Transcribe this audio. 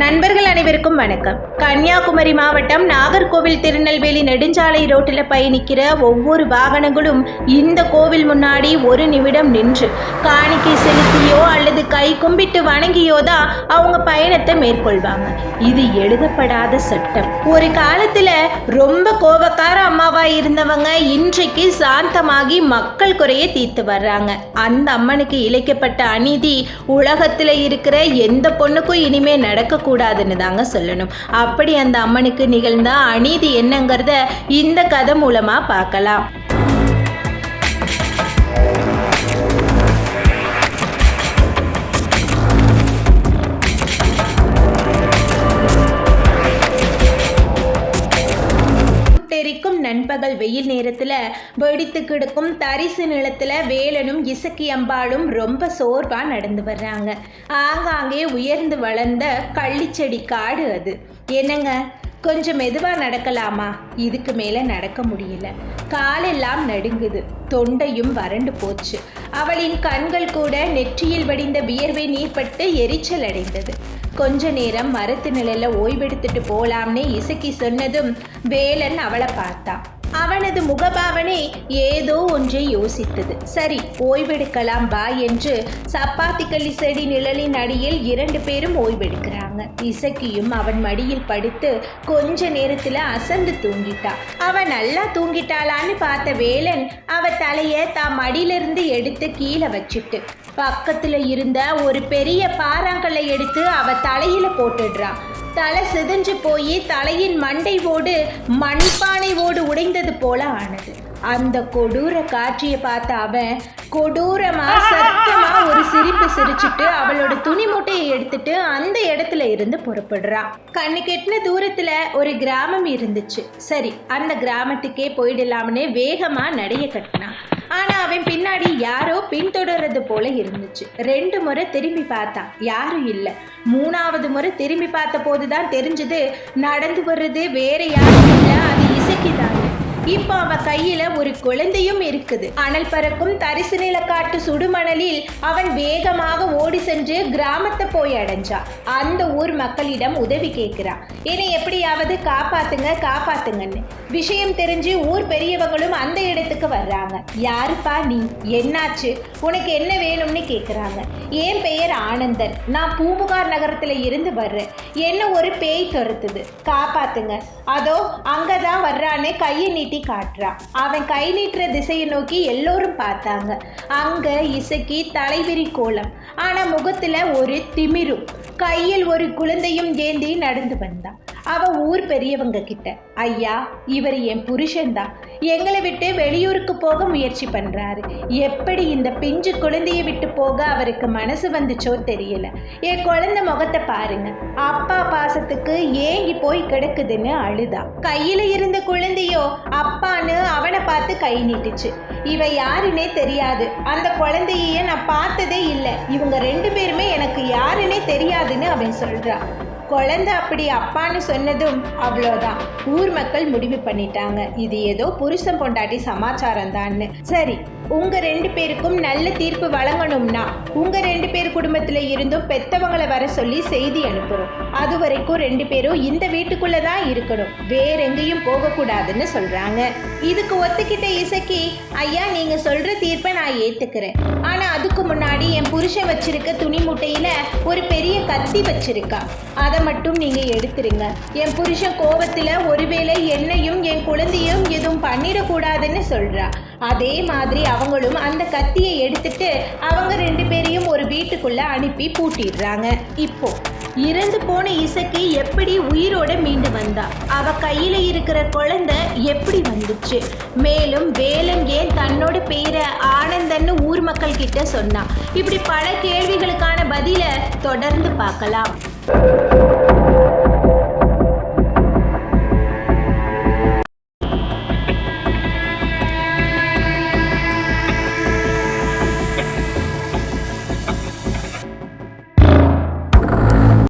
நண்பர்கள் அனைவருக்கும் வணக்கம். கன்னியாகுமரி மாவட்டம் நாகர்கோவில் திருநெல்வேலி நெடுஞ்சாலை ரோட்டில் பயணிக்கிற ஒவ்வொரு வாகனங்களும் இந்த கோவில் முன்னாடி ஒரு நிமிடம் நின்று காணிக்கை செலுத்தியோ அல்லது கை கும்பிட்டு வணங்கியோ தான் அவங்க பயணத்தை மேற்கொள்வாங்க. இது எழுதப்படாத சட்டம். ஒரு காலத்தில் ரொம்ப கோபக்கார அம்மாவா இருந்தவங்க இன்றைக்கு சாந்தமாகி மக்கள் குறைய தீர்த்து வர்றாங்க. அந்த அம்மனுக்கு இழைக்கப்பட்ட அநீதி உலகத்தில் இருக்கிற எந்த பொண்ணுக்கும் இனிமே செய்யக்கூடாதுன்னு தாங்க சொல்லணும். அப்படி அந்த அம்மனுக்கு நிகழ்ந்த அநீதி என்னங்கிறத இந்த கதை மூலமா பார்க்கலாம். நண்பகல் வெயில் நேரத்துல வெடித்து கிடக்கும் தரிசு நிலத்துல வேலனும் இசக்கி அம்பாளும் ரொம்ப சோர்வா நடந்து வர்றாங்க. ஆங்காங்கே உயர்ந்து வளர்ந்த கள்ளிச்செடி காடு அது. என்னங்க? கொஞ்சம் மெதுவா நடக்கலாமா? இதுக்கு மேல நடக்க முடியல. காலெல்லாம் நடுங்குது. தொண்டையும் வறண்டு போச்சு. அவளின் கண்கள் கூட நெற்றியில் வடிந்த வியர்வை நீர்ப்பட்டு எரிச்சல் அடைந்தது. கொஞ்ச நேரம் மரத்து நிழல்ல ஓய்வெடுத்துட்டு போலாம்னு இசக்கி சொன்னதும் வேலன் அவளை பார்த்தான். அவனது முகபாவனை ஏதோ ஒன்றை யோசித்தது. சரி ஓய்வெடுக்கலாம் பா என்று சப்பாத்தி செடி நிழலின் அடியில் இரண்டு பேரும் ஓய்வெடுக்கிறாங்க. இசக்கியும் அவன் மடியில் படுத்து கொஞ்ச நேரத்துல அசந்து தூங்கிட்டா. அவன் நல்லா தூங்கிட்டாளான்னு பார்த்த வேலன் அவ தலைய தான் மடியிலிருந்து எடுத்து கீழே வச்சுட்டு பக்கத்துல இருந்த ஒரு பெரிய பாறாங்கல்லை எடுத்து அவ தலையில போட்டுடுறான் தலை சிதைஞ்சு போய் தலையின் மண்டை ஓடு மண்பானை ஓடு உடைந்தது போல ஆனது. அந்த கொடூர காட்சியை பார்த்த அவன் கொடூரமா சத்தமா ஒரு சிரிப்பு சிரிச்சுட்டு அவளோட துணி மூட்டையை எடுத்துட்டு அந்த இடத்துல இருந்து புறப்படுறான். கண்ணு கெட்டின தூரத்துல ஒரு கிராமம் இருந்துச்சு. சரி அந்த கிராமத்துக்கே போயிடலாம்னு வேகமா நடைய கட்டினான். ஆனா அவன் பின்னாடி யாரோ பின்தொடர்றது போல இருந்துச்சு. ரெண்டு முறை திரும்பி பார்த்தான். யாரும் இல்லை. மூணாவது முறை திரும்பி பார்த்த போதுதான் தெரிஞ்சது நடந்து வர்றது வேற யாரும் இல்லை அது இசைக்குதாங்க இப்போ அவ கையில ஒரு குழந்தையும் இருக்குது. அனல் பறக்கும் தரிசு நிலக்காட்டு சுடுமணலில் அவன் வேகமாக ஓடி சென்று கிராமத்தை போய் அடைஞ்சான் அந்த ஊர் மக்களிடம் உதவி கேட்கிறான் என்னை எப்படியாவது காப்பாத்துங்க காப்பாத்துங்கன்னு. விஷயம் தெரிஞ்சு ஊர் பெரியவங்களும் அந்த இடத்துக்கு வர்றாங்க. யாருப்பா நீ? என்னாச்சு? உனக்கு என்ன வேணும்னு கேட்குறாங்க என் பெயர் ஆனந்தன். நான் பூம்புகார் நகரத்துல இருந்து வர்றேன். என்ன ஒரு பேய் துரத்துது. காப்பாத்துங்க. அதோ அங்கதான் வர்றான்னு கையை நீட்டி காட்டுறான் அவன் கை நீட்டுற திசையை நோக்கி எல்லோரும் பார்த்தாங்க. அங்க இசக்கி தலைவிரி கோலம். ஆனா முகத்துல ஒரு திமிரும் கையில் ஒரு குழந்தையும் ஏந்தி நடந்து வந்தான். அவள் ஊர் பெரியவங்க கிட்ட ஐயா இவர் என் புருஷன்தான் எங்களை விட்டு வெளியூருக்கு போக முயற்சி பண்ணுறாரு எப்படி இந்த பிஞ்சு குழந்தையை விட்டு போக அவருக்கு மனசு வந்துச்சோ தெரியல. என் குழந்தை முகத்தை பாருங்க. அப்பா பாசத்துக்கு ஏங்கி போய் கிடக்குதுன்னு அழுதா. கையில் இருந்த குழந்தையோ அப்பான்னு அவனை பார்த்து கை நீட்டுச்சு. இவ யாருன்னே தெரியாது. அந்த குழந்தைய நான் பார்த்ததே இல்லை. இவங்க ரெண்டு பேருமே எனக்கு யாருன்னே தெரியாதுன்னு அவன் சொல்கிறான் குழந்தை அப்படி அப்பான்னு சொன்னதும் அவ்வளோதான். ஊர் மக்கள் முடிவு பண்ணிட்டாங்க. இது ஏதோ புருஷன் பொண்டாட்டி சமாச்சாரம் தான்னு சரி உங்க ரெண்டு பேருக்கும் நல்ல தீர்ப்பு வழங்கணும்னா உங்க ரெண்டு பேர் குடும்பத்துல இருந்தும் பெத்தவங்களை வர சொல்லி செய்தி அனுப்புறோம். அது வரைக்கும் ரெண்டு பேரும் இந்த வீட்டுக்குள்ளே தான் இருக்கணும். வேற எங்கேயும் போகக்கூடாதுன்னு சொல்றாங்க. இதுக்கு ஒத்துக்கிட்ட இசக்கி ஐயா நீங்க சொல்ற தீர்ப்பை நான் ஏத்துக்கிறேன். ஆனா அதுக்கு முன்னாடி என் புருஷன் வச்சிருக்க துணி மூட்டையில ஒரு பெரிய கத்தி வச்சிருக்கா. அதை மட்டும் நீங்க எடுத்துருங்க. என் புருஷன் கோபத்துல ஒருவேளை என்னையும் என் குழந்தையும் எதுவும் பண்ணிடக்கூடாதுன்னு சொல்றா. அதே மாதிரி அவங்களும் அந்த கத்தியை எடுத்துட்டு அவங்க ரெண்டு பேரையும் ஒரு வீட்டுக்குள்ள அனுப்பி பூட்டிடுறாங்க. இப்போ இறந்து போன இசக்கி எப்படி உயிரோட மீண்டு வந்தா? அவ கையில இருக்கிற குழந்தை எப்படி வந்துச்சு? மேலும் வேலன் ஏன் தன்னோட பேரை ஆனந்தன்னு ஊர் மக்கள் கிட்ட சொன்னா? இப்படி பல கேள்விகளுக்கான பதிலை தொடர்ந்து பார்க்கலாம்.